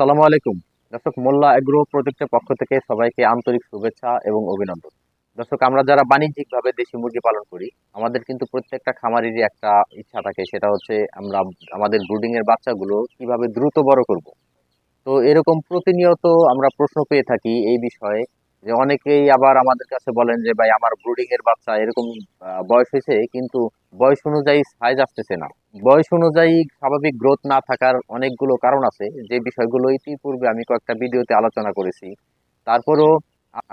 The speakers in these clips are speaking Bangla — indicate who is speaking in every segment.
Speaker 1: আসসালামু আলাইকুম। দর্শক, মোল্লা এগ্রো প্রজেক্টের পক্ষ থেকে সবাইকে আন্তরিক শুভেচ্ছা এবং অভিনন্দন। দর্শক, আমরা যারা বাণিজ্যিকভাবে দেশি মুরগি পালন করি, আমাদের কিন্তু প্রত্যেকটা খামারেরই একটা ইচ্ছা থাকে, সেটা হচ্ছে আমরা আমাদের ব্রুডিং এর বাচ্চাগুলো কীভাবে দ্রুত বড় করব। তো এরকম প্রতিনিয়ত আমরা প্রশ্ন পেয়ে থাকি এই বিষয়ে। যে অনেকেই আবার আমাদের কাছে বলেন যে, ভাই, আমার ব্রুডিং এর বাচ্চা এরকম বয়স হয়েছে, কিন্তু বয়স অনুযায়ী সাইজ আসতেছে না। বয়স অনুযায়ী স্বাভাবিক গ্রোথ না থাকার অনেকগুলো কারণ আছে। যে বিষয়গুলো ইতিপূর্বে আমি কয়েকটা ভিডিওতে আলোচনা করেছি। তারপরও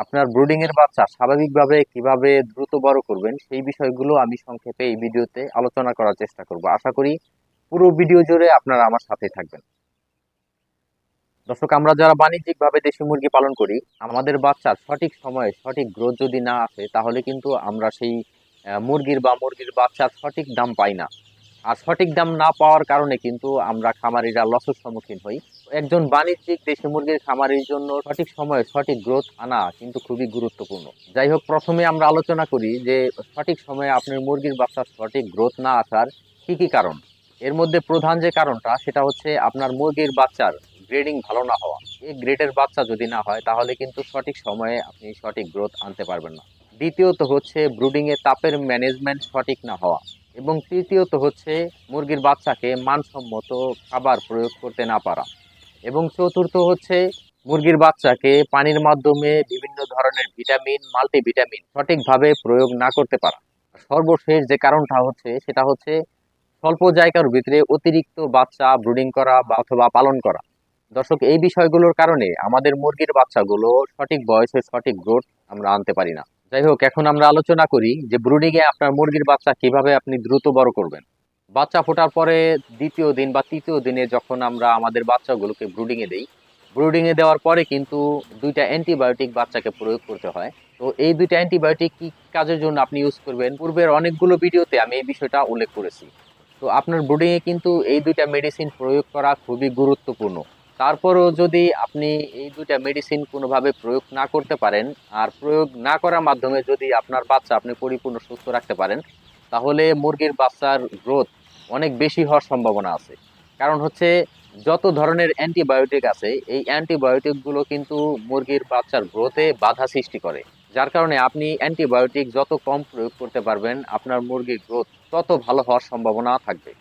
Speaker 1: আপনার ব্রুডিং এর বাচ্চা স্বাভাবিকভাবে কীভাবে দ্রুত বড় করবেন, সেই বিষয়গুলো আমি সংক্ষেপে এই ভিডিওতে আলোচনা করার চেষ্টা করব। আশা করি পুরো ভিডিও জুড়ে আপনারা আমার সাথে থাকবেন। দর্শক, আমরা যারা বাণিজ্যিকভাবে দেশি মুরগি পালন করি, আমাদের বাচ্চার সঠিক সময়ে সঠিক গ্রোথ যদি না আসে, তাহলে কিন্তু আমরা সেই মুরগির বা মুরগির বাচ্চার সঠিক দাম পাই না। আর সঠিক দাম না পাওয়ার কারণে কিন্তু আমরা খামারিরা লসের সম্মুখীন হই। একজন বাণিজ্যিক দেশি মুরগির খামারির জন্য সঠিক সময়ে সঠিক গ্রোথ আনা কিন্তু খুবই গুরুত্বপূর্ণ। যাই হোক, প্রথমে আমরা আলোচনা করি যে সঠিক সময়ে আপনার মুরগির বাচ্চার সঠিক গ্রোথ না আসার কি কি কারণ। এর মধ্যে প্রধান যে কারণটা, সেটা হচ্ছে আপনার মুরগির বাচ্চার গ্রেডিং ভালো না হওয়া। এই গ্রেডের বাচ্চা যদি না হয়, তাহলে কিন্তু সঠিক সময়ে আপনি সঠিক গ্রোথ আনতে পারবেন না। দ্বিতীয়ত হচ্ছে ব্রুডিংয়ে তাপের ম্যানেজমেন্ট সঠিক না হওয়া। এবং তৃতীয়ত হচ্ছে মুরগির বাচ্চাকে মানসম্মত খাবার প্রয়োগ করতে না পারা। এবং চতুর্থ হচ্ছে মুরগির বাচ্চাকে পানির মাধ্যমে বিভিন্ন ধরনের ভিটামিন মাল্টিভিটামিন সঠিকভাবে প্রয়োগ না করতে পারা। সর্বশেষ যে কারণটা হচ্ছে, সেটা হচ্ছে স্বল্প জায়গার ভিতরে অতিরিক্ত বাচ্চা ব্রুডিং করা বা অথবা পালন করা। দর্শক, এই বিষয়গুলোর কারণে আমাদের মুরগির বাচ্চাগুলো সঠিক বয়সে সঠিক গ্রোথ আমরা আনতে পারি না। যাই হোক, এখন আমরা আলোচনা করি যে ব্রুডিংয়ে আপনার মুরগির বাচ্চা কীভাবে আপনি দ্রুত বড় করবেন। বাচ্চা ফোটার পরে দ্বিতীয় দিন বা তৃতীয় দিনে যখন আমরা আমাদের বাচ্চাগুলোকে ব্রুডিংয়ে দেই ব্রুডিং দেওয়ার পরে কিন্তু দুইটা অ্যান্টিবায়োটিক বাচ্চাকে প্রয়োগ করতে হয়। তো এই দুইটা অ্যান্টিবায়োটিক কি কাজের জন্য আপনি ইউজ করবেন? পূর্বের অনেকগুলো ভিডিওতে আমি এই বিষয়টা উল্লেখ করেছি। তো আপনার ব্রুডিংয়ে কিন্তু এই দুইটা মেডিসিন প্রয়োগ করা খুবই গুরুত্বপূর্ণ। তারপরও যদি আপনি এই দুইটা মেডিসিন কোনোভাবে প্রয়োগ না করতে পারেন, আর প্রয়োগ না করার মাধ্যমে যদি আপনার বাচ্চা আপনি পরিপূর্ণ সুস্থ রাখতে পারেন, তাহলে মুরগির বাচ্চার গ্রোথ অনেক বেশি হওয়ার সম্ভাবনা আছে। কারণ হচ্ছে যত ধরনের অ্যান্টিবায়োটিক আছে, এই অ্যান্টিবায়োটিকগুলো কিন্তু মুরগির বাচ্চার গ্রোথে বাধা সৃষ্টি করে। যার কারণে আপনি অ্যান্টিবায়োটিক যত কম প্রয়োগ করতে পারবেন, আপনার মুরগির গ্রোথ তত ভালো হওয়ার সম্ভাবনা থাকবে।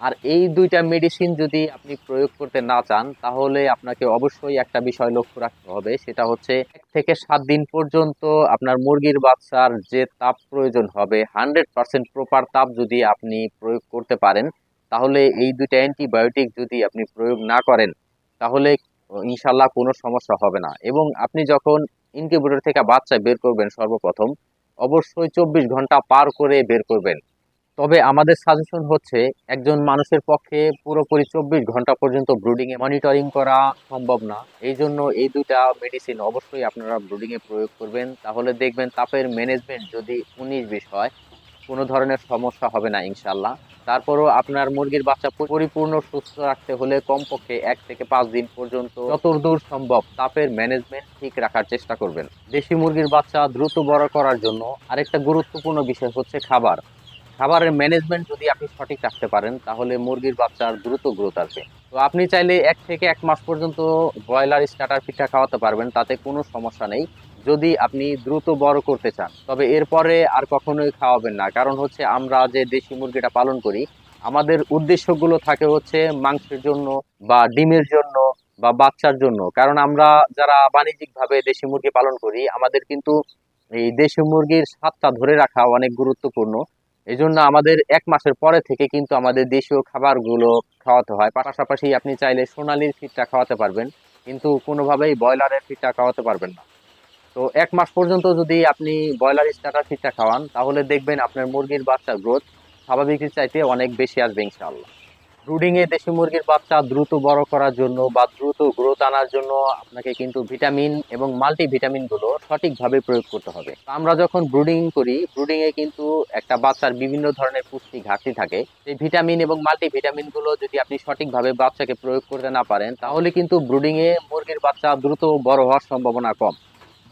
Speaker 1: আর এই দুইটা মেডিসিন যদি আপনি প্রয়োগ করতে না চান, তাহলে আপনাকে অবশ্যই একটা বিষয় লক্ষ্য রাখতে হবে, সেটা হচ্ছে এক থেকে সাত দিন পর্যন্ত আপনার মুরগির বাচ্চার যে তাপ প্রয়োজন হবে হান্ড্রেড পার্সেন্ট প্রপার তাপ যদি আপনি প্রয়োগ করতে পারেন, তাহলে এই দুইটা অ্যান্টিবায়োটিক যদি আপনি প্রয়োগ না করেন, তাহলে ইনশাল্লাহ কোনো সমস্যা হবে না। এবং আপনি যখন ইনকিউবেটর থেকে বাচ্চা বের করবেন সর্বপ্রথম, অবশ্যই চব্বিশ ঘণ্টা পার করে বের করবেন। তবে আমাদের সাজেশন হচ্ছে একজন মানুষের পক্ষে পুরোপুরি চব্বিশ ঘণ্টা পর্যন্ত ব্রুডিং এ মনিটরিং করা সম্ভব না। এই জন্য এই দুইটা মেডিসিন অবশ্যই আপনারা ব্রুডিং এ প্রয়োগ করবেন। তাহলে দেখবেন তাপের ম্যানেজমেন্ট যদি উনিশ বিশ হয়, কোনো ধরনের সমস্যা হবে না ইনশাল্লাহ তারপরও আপনার মুরগির বাচ্চা পরিপূর্ণ সুস্থ রাখতে হলে কমপক্ষে এক থেকে পাঁচ দিন পর্যন্ত যতদূর সম্ভব তাপের ম্যানেজমেন্ট ঠিক রাখার চেষ্টা করবেন। দেশি মুরগির বাচ্চা দ্রুত বড় করার জন্য আরেকটা গুরুত্বপূর্ণ বিষয় হচ্ছে খাবার। খাবারের ম্যানেজমেন্ট যদি আপনি সঠিক রাখতে পারেন, তাহলে মুরগির বাচ্চার দ্রুত গ্রোথ আসবে। তো আপনি চাইলে এক থেকে এক মাস পর্যন্ত ব্রয়লার স্টার্টার পিঠা খাওয়াতে পারবেন, তাতে কোনো সমস্যা নেই। যদি আপনি দ্রুত বড় করতে চান, তবে এরপরে আর কখনোই খাওয়াবেন না। কারণ হচ্ছে আমরা যে দেশি মুরগিটা পালন করি, আমাদের উদ্দেশ্যগুলো থাকে হচ্ছে মাংসের জন্য বা ডিমের জন্য বা বাচ্চার জন্য। কারণ আমরা যারা বাণিজ্যিকভাবে দেশি মুরগি পালন করি, আমাদের কিন্তু এই দেশি মুরগির স্বাদটা ধরে রাখা অনেক গুরুত্বপূর্ণ। এই জন্য আমাদের এক মাসের পরে থেকে কিন্তু আমাদের দেশীয় খাবারগুলো খাওয়াতে হয়। পাশাপাশি আপনি চাইলে সোনালির ফিটটা খাওয়াতে পারবেন, কিন্তু কোনোভাবেই ব্রয়লারের ফিটটা খাওয়াতে পারবেন না। তো এক মাস পর্যন্ত যদি আপনি ব্রয়লার স্টার্টার ফিটটা খাওয়ান, তাহলে দেখবেন আপনার মুরগির বাচ্চার গ্রোথ স্বাভাবিকের চাইতে অনেক বেশি আসবে ইনশাআল্লাহ। ব্রুডিং এ দেশি মুরগির বাচ্চা দ্রুত বড় করার জন্য বা দ্রুত গ্রোথ আনার জন্য আপনাকে কিন্তু ভিটামিন এবং মাল্টি ভিটামিনগুলো সঠিকভাবে প্রয়োগ করতে হবে। আমরা যখন ব্রুডিং করি ব্রুডিংয়ে কিন্তু একটা বাচ্চার বিভিন্ন ধরনের পুষ্টি ঘাটতি থাকে। সেই ভিটামিন এবং মাল্টি ভিটামিনগুলো যদি আপনি সঠিকভাবে বাচ্চাকে প্রয়োগ করতে না পারেন, তাহলে কিন্তু ব্রুডিংয়ে মুরগির বাচ্চা দ্রুত বড় হওয়ার সম্ভাবনা কম।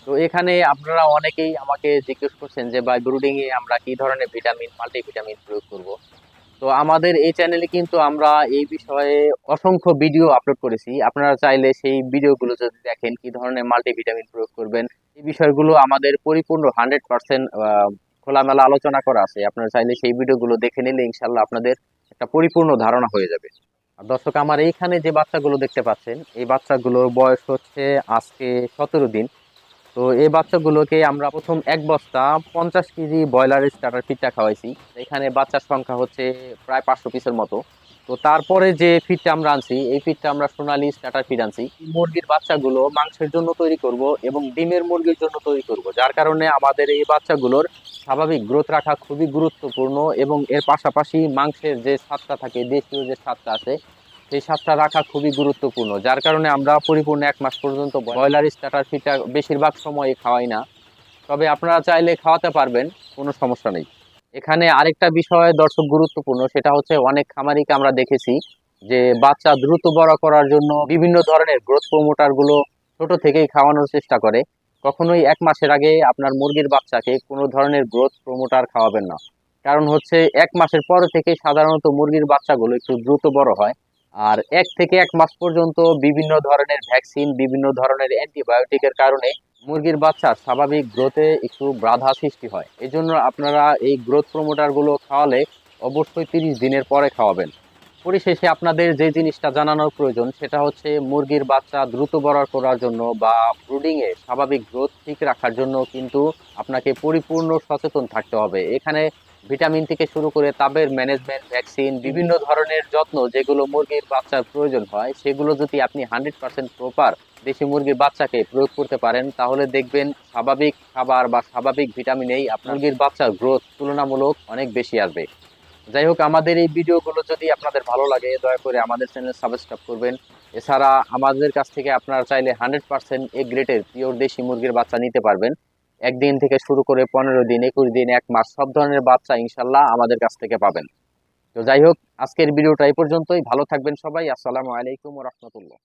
Speaker 1: তো এখানে আপনারা অনেকেই আমাকে জিজ্ঞেস করছেন যে, ভাই ব্রুডিংয়ে আমরা কি ধরনের ভিটামিন মাল্টি ভিটামিন প্রয়োগ করব? তো আমাদের এই চ্যানেলে কিন্তু আমরা এই বিষয়ে অসংখ্য ভিডিও আপলোড করেছি। আপনারা চাইলে সেই ভিডিওগুলো যদি দেখেন, কি ধরনের মাল্টিভিটামিন প্রয়োগ করবেন, এই বিষয়গুলো আমাদের পরিপূর্ণ হান্ড্রেড পার্সেন্ট খোলামেলা আলোচনা করা আছে। আপনারা চাইলে সেই ভিডিওগুলো দেখে নিলে ইনশাল্লাহ আপনাদের একটা পরিপূর্ণ ধারণা হয়ে যাবে। দর্শক, আমার এইখানে যে বাচ্চাগুলো দেখতে পাচ্ছেন, এই বাচ্চাগুলোর বয়স হচ্ছে আজকে সতেরো দিন। তো এই বাচ্চাগুলোকে আমরা প্রথম এক বস্তা পঞ্চাশ কেজি ব্রয়লার স্টার্টার ফিডটা খাওয়াইছি। এখানে বাচ্চার সংখ্যা হচ্ছে প্রায় পাঁচশো পিসের মতো। তো তারপরে যে ফিডটা আমরা আনছি, এই ফিডটা আমরা সোনালি স্টার্টার ফিড আনছি। মুরগির বাচ্চাগুলো মাংসের জন্য তৈরি করব এবং ডিমের মুরগির জন্য তৈরি করব, যার কারণে আমাদের এই বাচ্চাগুলোর স্বাভাবিক গ্রোথ রাখা খুবই গুরুত্বপূর্ণ এবং এর পাশাপাশি মাংসের যে স্বাদটা থাকে, দেশীয় যে স্বাদটা আছে সেই স্বাদটা রাখা খুবই গুরুত্বপূর্ণ, যার কারণে আমরা পরিপূর্ণ এক মাস পর্যন্ত ব্রয়লার স্টার্টার ফিডটা বেশিরভাগ সময় খাওয়াই না। তবে আপনারা চাইলে খাওয়াতে পারবেন, কোনো সমস্যা নেই। এখানে আরেকটা বিষয় দর্শক গুরুত্বপূর্ণ, সেটা হচ্ছে অনেক খামারিকে আমরা দেখেছি যে বাচ্চা দ্রুত বড় করার জন্য বিভিন্ন ধরনের গ্রোথ প্রমোটারগুলো ছোট থেকেই খাওয়ানোর চেষ্টা করে। কখনোই এক মাসের আগে আপনার মুরগির বাচ্চাকে কোনো ধরনের গ্রোথ প্রমোটার খাওয়াবেন না। কারণ হচ্ছে এক মাসের পর থেকে সাধারণত মুরগির বাচ্চাগুলো একটু দ্রুত বড় হয়। আর এক থেকে এক মাস পর্যন্ত বিভিন্ন ধরনের ভ্যাকসিন, বিভিন্ন ধরনের অ্যান্টিবায়োটিকের কারণে মুরগির বাচ্চার স্বাভাবিক গ্রোথে একটু বাধা সৃষ্টি হয়। এই জন্য আপনারা এই গ্রোথ প্রমোটারগুলো খাওয়ালে অবশ্যই তিরিশ দিনের পরে খাওয়াবেন। পরিশেষে আপনাদের যে জিনিসটা জানানোর প্রয়োজন, সেটা হচ্ছে মুরগির বাচ্চা দ্রুত বড় করার জন্য বা ব্রুডিংয়ে স্বাভাবিক গ্রোথ ঠিক রাখার জন্য কিন্তু আপনাকে পরিপূর্ণ সচেতন থাকতে হবে। এখানে ভিটামিন থেকে শুরু করে তাপের ম্যানেজমেন্ট, ভ্যাকসিন, বিভিন্ন ধরনের যত্ন যেগুলো মুরগির বাচ্চার প্রয়োজন হয়, সেগুলো যদি আপনি হান্ড্রেড পার্সেন্ট প্রপার দেশি মুরগির বাচ্চাকে প্রয়োগ করতে পারেন, তাহলে দেখবেন স্বাভাবিক খাবার বা স্বাভাবিক ভিটামিনেই আপনার মুরগির বাচ্চার গ্রোথ তুলনামূলক অনেক বেশি আসবে। যাই হোক, আমাদের এই ভিডিওগুলো যদি আপনাদের ভালো লাগে, দয়া করে আমাদের চ্যানেল সাবস্ক্রাইব করবেন। এছাড়া আমাদের কাছ থেকে আপনারা চাইলে হান্ড্রেড পার্সেন্ট এ গ্রেটের পিওর দেশি মুরগির বাচ্চা নিতে পারবেন। একদিন থেকে শুরু করে পনেরো দিন, একুশ দিন, এক মাস, সব ধরনের বাচ্চা ইনশাল্লাহ আমাদের কাছ থেকে পাবেন। তো যাই হোক, আজকের ভিডিওটা এই পর্যন্তই। ভালো থাকবেন সবাই। আসসালামু আলাইকুম রহমতুল্লাহ।